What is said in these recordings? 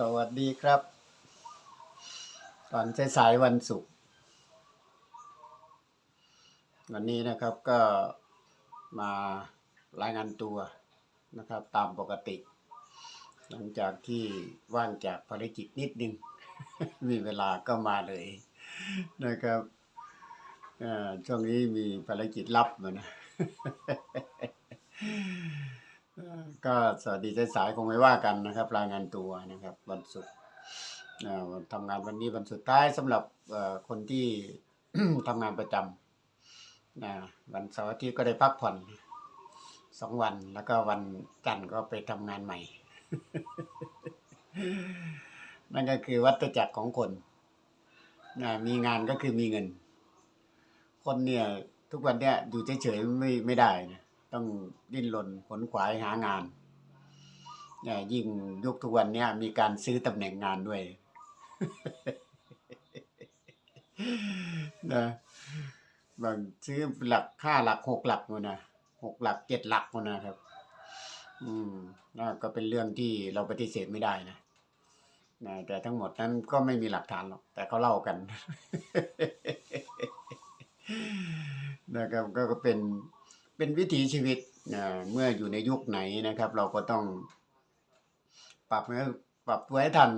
สวัสดีครับ ตอนสายๆวันศุกร์วันนี้นะครับก็มารายงานตัวนะครับ ตามปกติ หลังจากที่ว่างจากภารกิจนิดนึง มีเวลาก็มาเลยนะครับช่วงนี้มีภารกิจลับมานะ ก็สวัสดีสายๆคงไม่ว่ากันนะครับ รายงานตัวนะครับ วันศุกร์ทำงานวันนี้วันสุดท้ายสำหรับคนที่ทำงานประจำนะวันเสาร์อาทิตย์ก็ได้พักผ่อนสองวันแล้วก็วันจันทร์ก็ไปทำงานใหม่ นั่นก็คือวัฏจักรของคนนะมีงานก็คือมีเงิน คนเนี่ย ทุกวันเนี่ยอยู่เฉยๆไม่ไม่ได้นะ ต้องดิ้นรนขนขวายหางานเนี่ยยิ่งยุคทุกวันเนี่ยมีการซื้อตำแหน่งงานด้วยนะบางซื้อหลักห้าหลักหกหลักนู่นนะหกหลักเจ็ดหลักนู่นนะครับ อืมนั่นก็เป็นเรื่องที่เราปฏิเสธไม่ได้นะนะแต่ทั้งหมดนั้นก็ไม่มีหลักฐานหรอก แต่เขาเล่ากันนะครับก็เป็น เป็นวิถีชีวิตนะเมื่ออยู่ในยุคไหนนะครับ เราก็ต้องปรับให้ปรับตัวให้ทัน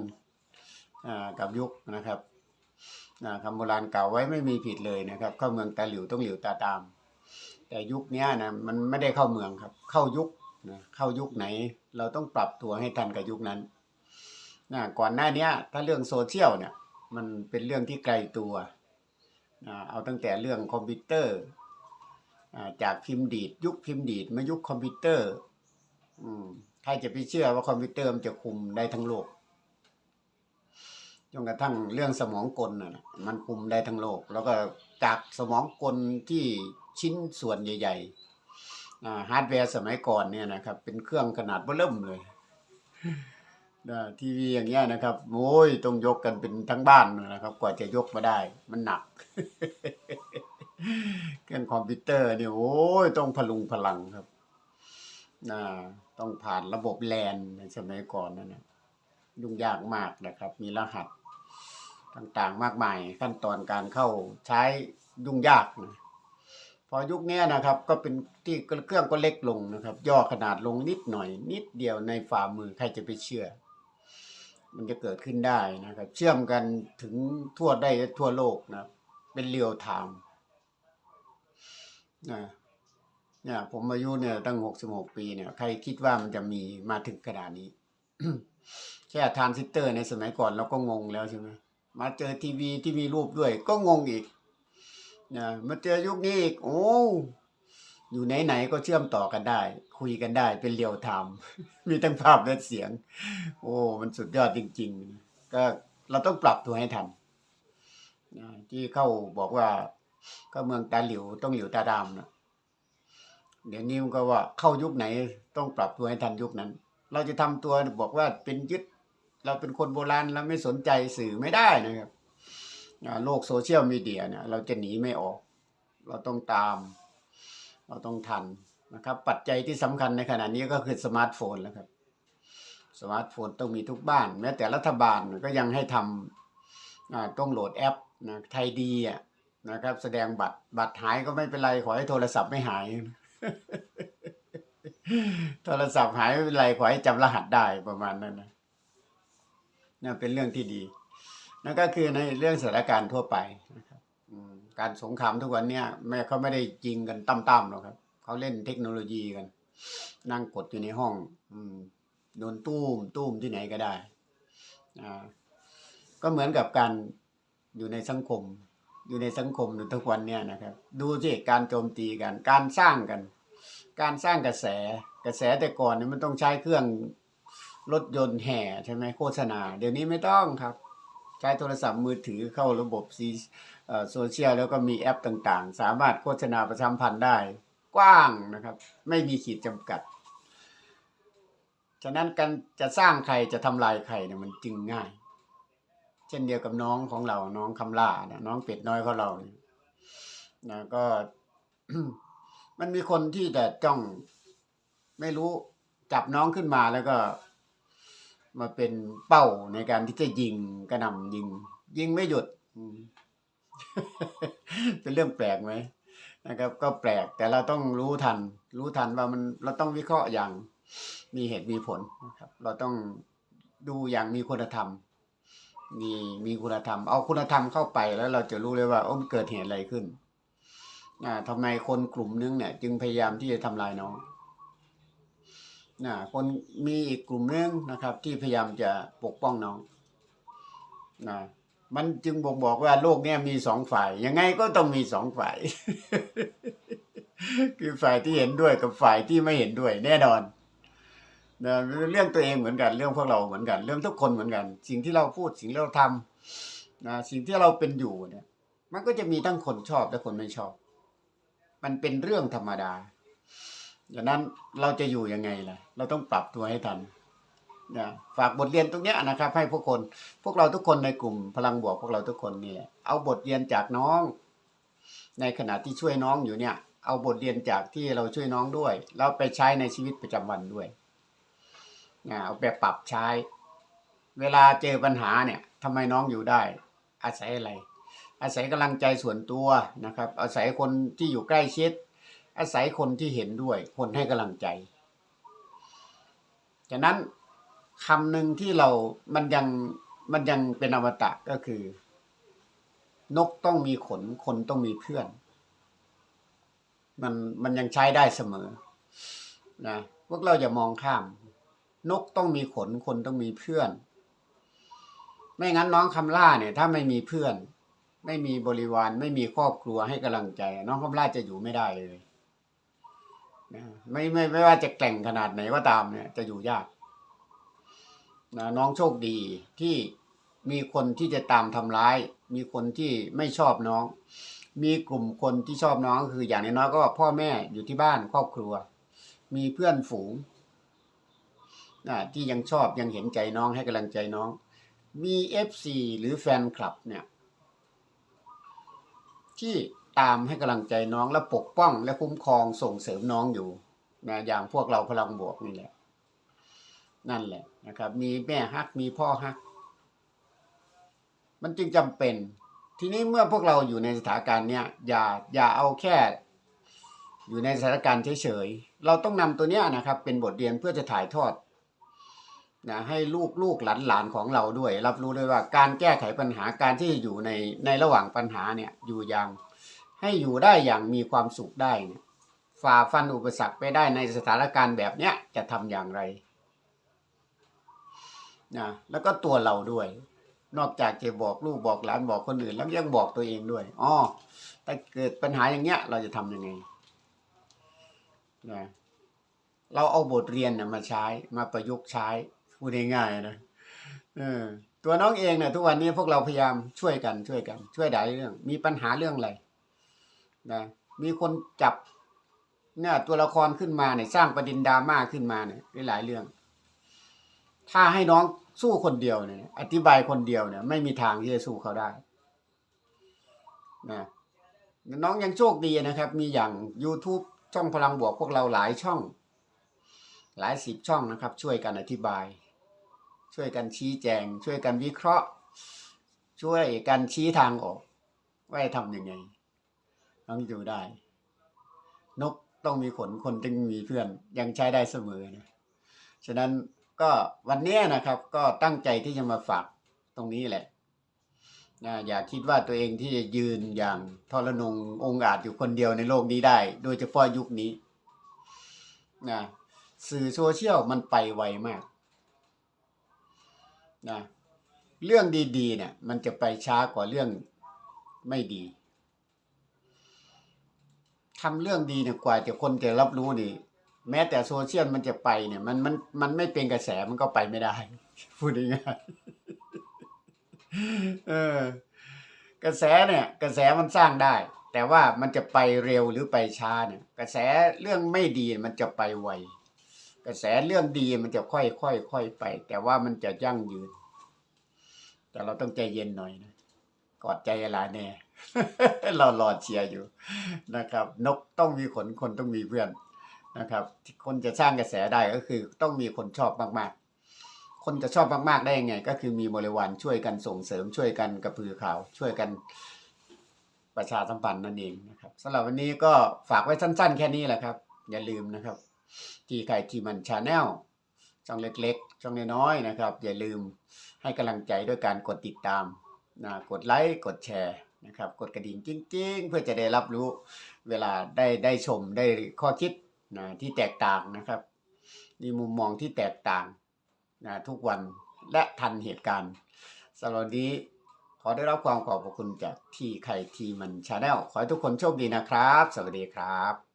กับยุคนะครับคำโบราณกล่าวไว้ไม่มีผิดเลยนะครับ เข้าเมืองตาหลิวต้องหลิวตาตาม แต่ยุคนี้นะมันไม่ได้เข้าเมืองครับ เข้ายุคนะเข้ายุคไหน เราต้องปรับตัวให้ทันกับยุคนั้นนะก่อนหน้านี้ถ้าเรื่องโซเชียลเนี่ยมันเป็นเรื่องที่ไกลตัวเอาตั้งแต่เรื่องคอมพิวเตอร์ จากพิมพ์ดีด ยุคพิมพ์ดีดมายุคคอมพิวเตอร์อืมใครจะไปเชื่อว่าคอมพิวเตอร์มันจะคุมได้ทั้งโลกจนกระทั่งเรื่องสมองกลน่ะนะมันคุมได้ทั้งโลก แล้วก็จากสมองกลที่ชิ้นส่วนใหญ่ๆอ่าฮาร์ดแวร์สมัยก่อนเนี่ยนะครับ เป็นเครื่องขนาดเบ้อเริ่มเลยนะทีวีอย่างเงี้ยนะครับ โอ้ยต้องยกกันเป็นทั้งบ้านเลยนะครับ กว่าจะยกมาได้ มันหนัก เครื่องคอมพิวเตอร์เนี่ยโอ้ยต้องพลุงพลังครับนะต้องผ่านระบบแลนในสมัยก่อนนั่นนะยุ่งยากมากนะครับ มีรหัสต่างๆมากมายขั้นตอนการเข้าใช้ยุ่งยากนะพอยุคเนี้ยนะครับ ก็เป็นที่เครื่องก็เล็กลงนะครับ ย่อขนาดลงนิดหน่อย นิดเดียวในฝ่ามือใครจะไปเชื่อ มันจะเกิดขึ้นได้นะครับ เชื่อมกันถึงทั่วได้ทั่วโลกนะ เป็นเรียลไทม์ นะเนี่ยผมอายุเนี่ยตั้งหกสิบหกปีเนี่ยใครคิดว่ามันจะมีมาถึงขนาดนี้ แค่ทานซิสเตอร์ในสมัยก่อนเราก็งงแล้วใช่ไหมมาเจอทีวีที่มีรูปด้วย ก็งงอีกนะมาเจอยุคนี้อีกโอ้อยู่ไหนๆก็เชื่อมต่อกันได้ คุยกันได้เป็นเรียลไทม์มีทั้งภาพและเสียง โอ้ มันสุดยอดจริง ๆ ก็เราต้องปรับตัวให้ทันนะที่เข้าบอกว่า ก็เมืองตาหลิวต้องหลิวตาดำนะเดี๋ยวนี้มันก็ว่าเข้ายุคไหนต้องปรับตัวให้ทันยุคนั้น เราจะทำตัวบอกว่าเป็นยึดเราเป็นคนโบราณเราไม่สนใจสื่อไม่ได้นะครับโลกโซเชียลมีเดียเนี่ยเราจะหนีไม่ออก เราต้องตาม เราต้องทันนะครับ ปัจจัยที่สำคัญในขณะนี้ก็คือสมาร์ทโฟนแล้วครับ สมาร์ทโฟนต้องมีทุกบ้าน แม้แต่รัฐบาลก็ยังให้ทำต้องโหลดแอปนะไทยดีอะ นะครับ แสดงบัตรบัตรหายก็ไม่เป็นไร ขอให้โทรศัพท์ไม่หาย โทรศัพท์หายไม่เป็นไร ขอให้จำรหัสได้ประมาณนั้นนะนั่นเป็นเรื่องที่ดีนั่นก็คือในเรื่องสถานการณ์ทั่วไปนะครับการสงครามทุกวันเนี้ยแม่เขาไม่ได้จริงกันตั้มๆหรอกครับเขาเล่นเทคโนโลยีกัน นั่งกดอยู่ในห้อง อืมโดนตู้มตู้มที่ไหนก็ได้อ่าก็เหมือนกับการอยู่ในสังคม อยู่ในสังคมทุกวันเนี่ยนะครับ ดูสิการโจมตีกัน การสร้างกัน การสร้างกระแสกระแสแต่ก่อนเนี่ยมันต้องใช้เครื่องรถยนต์แห่ใช่ไหมโฆษณา เดี๋ยวนี้ไม่ต้องครับ ใช้โทรศัพท์มือถือเข้าระบบซีโซเชียลแล้วก็มีแอปต่างๆ สามารถโฆษณาประชามพันธ์ได้ กว้างนะครับ ไม่มีขีดจำกัด ฉะนั้นการจะสร้างใครจะทำลายใครเนี่ยมันจึงง่าย เช่นเดียวกับน้องของเราน้องคำล่านะน้องเป็ดน้อยของเรานี่นะก็ มันมีคนที่แต่จ้อง ไม่รู้จับน้องขึ้นมาแล้วก็ มาเป็นเป้าในการที่จะยิงกระหน่ำยิง ยิงไม่หยุด เป็นเรื่องแปลกไหมนะครับ ก็แปลกแต่เราต้องรู้ทัน รู้ทันว่ามันเราต้องวิเคราะห์อย่างมีเหตุมีผลนะครับ เราต้องดูอย่างมีคุณธรรม มีมีคุณธรรม เอาคุณธรรมเข้าไปแล้วเราจะรู้เลยว่าอ้มันเกิดเหตุอะไรขึ้นอ่าทำไมคนกลุ่มนึงเนี่ย จึงพยายามที่จะทำลายน้องนะคนมีอีกกลุ่มนึงนะครับ ที่พยายามจะปกป้องน้องนะมันจึงบ่งบอกว่าโลกเนี้ยมีสองฝ่าย ยังไงก็ต้องมีสองฝ่าย คือฝ่ายที่เห็นด้วยกับฝ่ายที่ไม่เห็นด้วย แน่นอน นะเรื่องตัวเองเหมือนกัน เรื่องพวกเราเหมือนกัน เรื่องทุกคนเหมือนกัน สิ่งที่เราพูดสิ่งที่เราทำนะสิ่งที่เราเป็นอยู่เนี่ย มันก็จะมีทั้งคนชอบและคนไม่ชอบ มันเป็นเรื่องธรรมดาดังนั้นเราจะอยู่ยังไงล่ะ เราต้องปรับตัวให้ทันนะฝากบทเรียนตรงนี้นะครับ ให้พวกคน พวกเราทุกคนในกลุ่มพลังบวกพวกเราทุกคนนี่แหละเอาบทเรียนจากน้อง ในขณะที่ช่วยน้องอยู่เนี่ย เอาบทเรียนจากที่เราช่วยน้องด้วยแล้วไปใช้ในชีวิตประจำวันด้วย เอาไปปรับใช้ เวลาเจอปัญหาเนี่ยทำไมน้องอยู่ได้ อาศัยอะไร อาศัยกำลังใจส่วนตัวนะครับ อาศัยคนที่อยู่ใกล้ชิด อาศัยคนที่เห็นด้วย คนให้กำลังใจฉะนั้นคำหนึ่งที่เรา มันยังมันยังเป็นอมตะก็คือ นกต้องมีขน คนต้องมีเพื่อน มันมันยังใช้ได้เสมอนะพวกเราอย่ามองข้าม นกต้องมีขนคนต้องมีเพื่อน ไม่งั้นน้องคำล่าเนี่ย ถ้าไม่มีเพื่อน ไม่มีบริวารไม่มีครอบครัวให้กำลังใจ น้องคำล่าจะอยู่ไม่ได้เลยนะไม่ไม่ไม่ว่าจะแก่งขนาดไหนก็ตามเนี่ย จะอยู่ยากนะน้องโชคดีที่มีคนที่จะตามทำร้าย มีคนที่ไม่ชอบน้อง มีกลุ่มคนที่ชอบน้องก็คืออย่างน้อยๆก็พ่อแม่อยู่ที่บ้านครอบครัว มีเพื่อนฝูง ที่ยังชอบยังเห็นใจน้องให้กำลังใจน้อง มีเอฟซีหรือแฟนคลับเนี่ย ที่ตามให้กำลังใจน้องและปกป้อง และคุ้มครองส่งเสริมน้องอยู่นะอย่างพวกเราพลังบวกนี่แหละ นั่นแหละนะครับ มีแม่ฮักมีพ่อฮัก มันจึงจำเป็น ทีนี้เมื่อพวกเราอยู่ในสถานการณ์เนี้ยอย่าอย่าเอาแค่ อยู่ในสถานการณ์เฉยๆเราต้องนำตัวเนี้ยนะครับ เป็นบทเรียนเพื่อจะถ่ายทอด นะให้ลูกลูกหลานหลานของเราด้วย รับรู้ด้วยว่าการแก้ไขปัญหาการที่อยู่ในในระหว่างปัญหาเนี่ยอยู่อย่างให้อยู่ได้อย่างมีความสุขได้เนี่ยฝ่าฟันอุปสรรคไปได้ในสถานการณ์แบบเนี้ยจะทำอย่างไรนะแล้วก็ตัวเราด้วย นอกจากจะบอกลูกบอกหลานบอกคนอื่น แล้วยังบอกตัวเองด้วยอ๋อถ้าเกิดปัญหาอย่างเงี้ย เราจะทำยังไงนะเราเอาบทเรียนนะมาใช้มาประยุกต์ใช้ พูดง่ายๆนะเออตัวน้องเองเนี่ยทุกวันนี้พวกเราพยายามช่วยกันช่วยกัน ช่วยหลายเรื่อง มีปัญหาเรื่องอะไรนะมีคนจับเนี่ยตัวละครขึ้นมาเนี่ยสร้างประเด็นดราม่าขึ้นมาเนี่ยหลายเรื่อง ถ้าให้น้องสู้คนเดียวเนี่ย อธิบายคนเดียวเนี่ย ไม่มีทางที่จะสู้เขาได้นะน้องยังโชคดีนะครับ มีอย่าง YouTube ช่องพลังบวกพวกเราหลายช่อง หลายสิบช่องนะครับ ช่วยกันอธิบาย ช่วยกันชี้แจง ช่วยกันวิเคราะห์ ช่วยกันชี้ทางออกว่าทำยังไงต้องอยู่ได้ นกต้องมีขนคนจึงมีเพื่อนยังใช้ได้เสมอนะฉะนั้นก็วันนี้นะครับ ก็ตั้งใจที่จะมาฝากตรงนี้แหละนะอย่าคิดว่าตัวเองที่จะยืนอย่างทรนงองอาจอยู่คนเดียวในโลกนี้ได้ โดยเฉพาะยุคนี้นะสื่อโซเชียลมันไปไวมาก นะเรื่องดีๆเนี่ยมันจะไปช้ากว่าเรื่องไม่ดีทำเรื่องดีเนี่ยกว่าจะคนจะรับรู้นี่ แม้แต่โซเชียลมันจะไปเนี่ย มันมันมันไม่เป็นกระแสมันก็ไปไม่ได้ พูดง่ายๆเออกระแสเนี่ย กระแสมันสร้างได้ แต่ว่ามันจะไปเร็วหรือไปช้าเนี่ย กระแสเรื่องไม่ดีมันจะไปไว กระแสเรื่องดีมันจะค่อยค่อยค่อยไป แต่ว่ามันจะยั่งยืน แต่เราต้องใจเย็นหน่อยนะกอดใจอะไรแน่เรารอดเชียร์อยู่นะครับ นกต้องมีขนคนต้องมีเพื่อนนะครับ คนจะสร้างกระแสได้ก็คือ ต้องมีคนชอบมากๆ คนจะชอบมากๆได้ยังไง ก็คือมีบริวารช่วยกันส่งเสริมช่วยกันกระพือข่าว ช่วยกันประชาสัมพันธ์นั่นเองนะครับสำหรับวันนี้ก็ฝากไว้สั้น ๆ แค่นี้แหละครับ อย่าลืมนะครับ ที่ใครทีมันชาแนลช่องเล็กๆ ช่องน้อยๆนะครับ อย่าลืมให้กำลังใจด้วยการกดติดตามนะกดไลค์กดแชร์นะครับ กดกระดิ่งจริงๆ เพื่อจะได้รับรู้เวลาได้ได้ชมได้ข้อคิดนะที่แตกต่างนะครับ มีมุมมองที่แตกต่างนะทุกวันและทันเหตุการณ์สำหรับวันนี้ขอได้รับความขอบพระคุณจากที่ใครทีมันชาแนลขอให้ทุกคนโชคดีนะครับ สวัสดีครับ